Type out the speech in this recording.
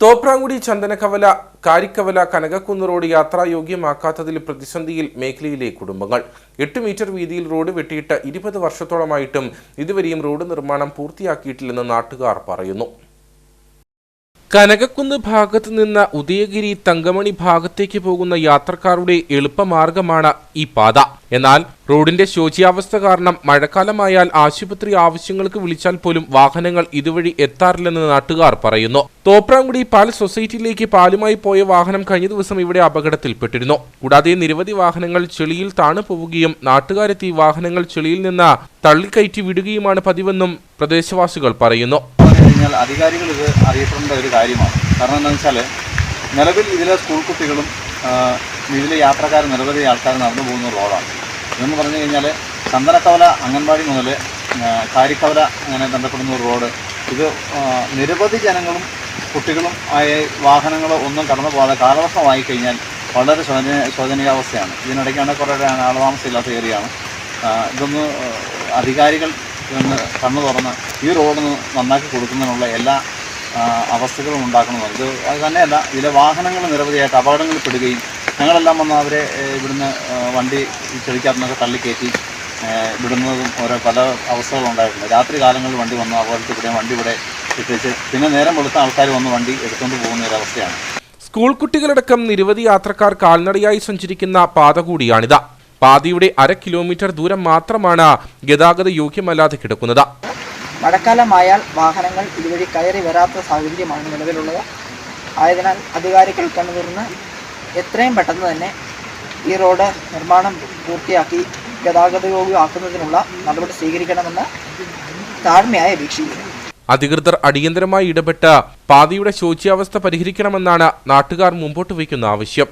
Thopramkudy Chandanakavala Karikkavala Kanakakkunnu road യാത്രായോഗ്യമാക്കാത്തതിൽ പ്രതിസന്ധിയിൽ മേഖലയിലെ കുടുംബങ്ങൾ. എട്ട് മീറ്റർ വീതിയിൽ റോഡ് വെട്ടിയിട്ട് ഇരുപത് വർഷത്തോളമായിട്ടും ഇതുവരെയും റോഡ് നിർമ്മാണം പൂർത്തിയാക്കിയിട്ടില്ലെന്ന് നാട്ടുകാർ പറയുന്നു. കനകക്കുന്ന് ഭാഗത്ത് നിന്ന് ഉദയഗിരി തങ്കമണി ഭാഗത്തേക്ക് പോകുന്ന യാത്രക്കാരുടെ എളുപ്പമാർഗമാണ് ഈ പാത. എന്നാൽ റോഡിന്റെ ശോച്യാവസ്ഥ കാരണം മഴക്കാലമായാൽ ആശുപത്രി ആവശ്യങ്ങൾക്ക് വിളിച്ചാൽ പോലും വാഹനങ്ങൾ ഇതുവഴി എത്താറില്ലെന്ന് നാട്ടുകാർ പറയുന്നു. തോപ്രാങ്കുടി പാൽ സൊസൈറ്റിയിലേക്ക് പാലുമായി പോയ വാഹനം കഴിഞ്ഞ ദിവസം ഇവിടെ അപകടത്തിൽപ്പെട്ടിരുന്നു. കൂടാതെ നിരവധി വാഹനങ്ങൾ ചെളിയിൽ താണു പോവുകയും നാട്ടുകാരെത്തി വാഹനങ്ങൾ ചെളിയിൽ നിന്ന് തള്ളിക്കയറ്റി വിടുകയുമാണ് പതിവെന്നും പ്രദേശവാസികൾ പറയുന്നു. കഴിഞ്ഞാൽ അധികാരികൾ ഇത് അറിയപ്പെടേണ്ട ഒരു കാര്യമാണ്. കാരണം എന്താണെന്ന് വെച്ചാൽ നിലവിൽ ഇതിലെ സ്കൂൾ കുട്ടികളും ഇതിലെ യാത്രക്കാർ നിരവധി ആൾക്കാർ നടന്നു പോകുന്ന റോഡാണ്. ഇതെന്ന് പറഞ്ഞു കഴിഞ്ഞാൽ ചന്ദനക്കവല അംഗൻവാടി മുതൽ കാരിക്കവല അങ്ങനെ ബന്ധപ്പെടുന്ന ഒരു റോഡ്. ഇത് നിരവധി ജനങ്ങളും കുട്ടികളും ആയ വാഹനങ്ങളോ ഒന്നും കടന്നു പോകാതെ കാലവർഷമായി കഴിഞ്ഞാൽ വളരെ ശോചന ശോചനീയാവസ്ഥയാണ്. ഇതിനിടയ്ക്കാണ് കുറേ ആളതാമസമില്ലാത്ത ഏരിയയാണ്. ഇതൊന്ന് അധികാരികൾ ഇതൊന്ന് കണ്ണു തുറന്ന് ഈ റോഡ് നന്നാക്കി കൊടുക്കുന്നതിനുള്ള എല്ലാ അവസ്ഥകളും ഉണ്ടാക്കണമെന്ന് ഇത് അത് തന്നെയല്ല ഇതിലെ വാഹനങ്ങൾ നിരവധിയായിട്ട് അപകടങ്ങൾ പെടുകയും ഞങ്ങളെല്ലാം വന്ന് അവരെ ഇവിടുന്ന് വണ്ടി ചെളിക്കകത്തുനിന്നൊക്കെ തള്ളിക്കയറ്റി വിടുന്നതും ഓരോ പല അവസ്ഥകളും ഉണ്ടായിട്ടുണ്ട്. രാത്രി കാലങ്ങളിൽ വണ്ടി വന്നു അപകടത്തിൽ ഇവിടെ വണ്ടി ഇവിടെ ഇട്ടിച്ച് പിന്നെ നേരം വെളുത്ത ആൾക്കാർ വന്ന് വണ്ടി എടുത്തുകൊണ്ട് പോകുന്ന ഒരു അവസ്ഥയാണ്. സ്കൂൾ കുട്ടികളടക്കം നിരവധി യാത്രക്കാർ കാൽനടയായി സഞ്ചരിക്കുന്ന പാത കൂടിയാണിത്. പാതയുടെ അര കിലോമീറ്റർ ദൂരം മാത്രമാണ് ഗതാഗത യോഗ്യമല്ലാതെ കിടക്കുന്നത്. മഴക്കാലമായാൽ വാഹനങ്ങൾ ഇതുവഴി കയറി വരാത്ത സാഹചര്യമാണ് നിലവിലുള്ളത്. ആയതിനാൽ അധികാരികൾ കണ്ണുതുറന്ന് എത്രയും പെട്ടെന്ന് തന്നെ ഈ റോഡ് നിർമ്മാണം പൂർത്തിയാക്കി ഗതാഗതയോഗ്യമാക്കുന്നതിനുള്ള നടപടി സ്വീകരിക്കണമെന്ന് താഴ്മയായി അപേക്ഷിക്കുന്നു അധികൃതർ അടിയന്തരമായി ഇടപെട്ട് പാതയുടെ ശോച്യാവസ്ഥ പരിഹരിക്കണമെന്നാണ് നാട്ടുകാർ മുമ്പോട്ട് വയ്ക്കുന്ന ആവശ്യം.